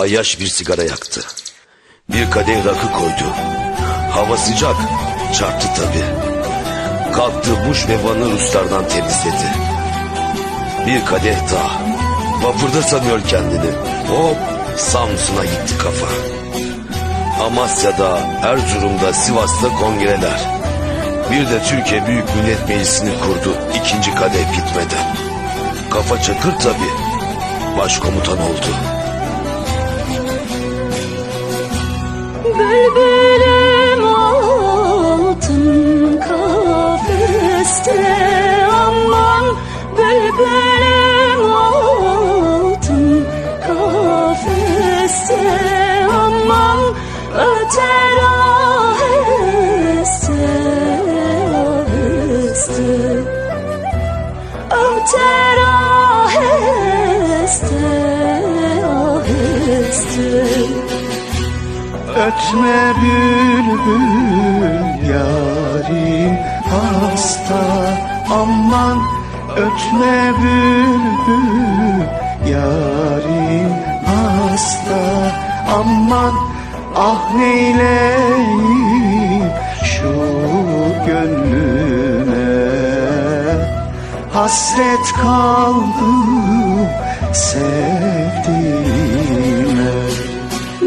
Ayyaş bir sigara yaktı. Bir kadeh rakı koydu. Hava sıcak, çarptı tabi. Kalktı Buş ve Van'ı Ruslardan temizledi. Bir kadeh daha. Vapurda sanıyor kendini. Hop Samsun'a gitti kafa. Amasya'da, Erzurum'da, Sivas'ta kongreler. Bir de Türkiye Büyük Millet Meclisi'ni kurdu ikinci kadeh bitmeden. Kafa çakır tabi. Başkomutan oldu. Bülbülüm altın kafeste aman Bülbülüm altın kafeste aman Öter aheste aheste. Öter aheste aheste Ötme bülbül yarim hasta Aman ötme bülbül yarim hasta Aman ah neyleyim şu gönlüme. Hasret kaldım sevdiğime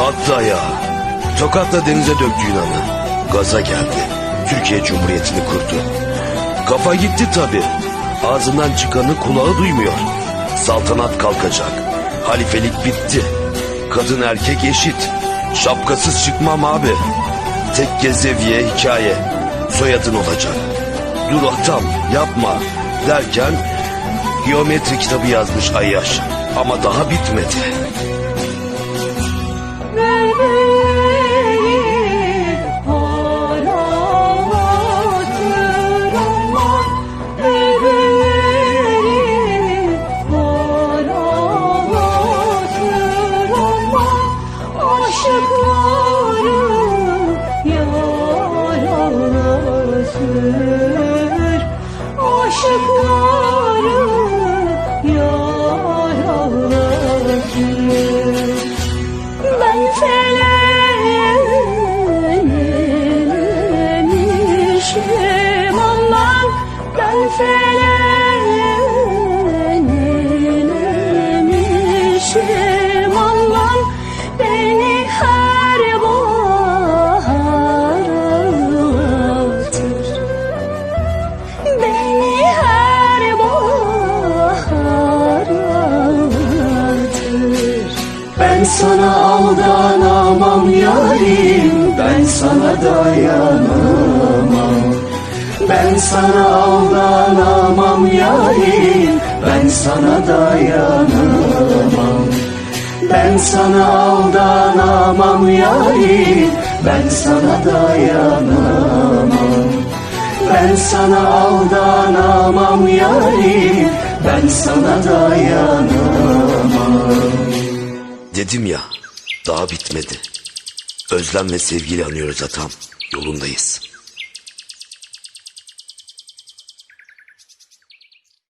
Kalktı ayağa. Tokatla denize döktü Yunan'ı. Gaza geldi. Türkiye Cumhuriyeti'ni kurdu. Kafa gitti tabi. Ağzından çıkanı kulağı duymuyor. Saltanat kalkacak. Halifelik bitti. Kadın erkek eşit. Şapkasız çıkmam abi. Tek gezeviye hikaye. Soyadın olacak. Dur atam yapma derken geometri kitabı yazmış Ayyaş. Ama daha bitmedi. Feleğlemişim aman Beni her bahar ağlatır Beni her bahar ağlatır Ben sana aldanamam yarim Ben sana dayanamam Ben sana aldanamam yarim Ben sana dayanamam Ben sana aldanamam yarim Ben sana dayanamam Ben sana aldanamam yarim Ben sana dayanamam Dedim ya daha bitmedi. Özlem ve sevgiyle anıyoruz atam. Yolundayız.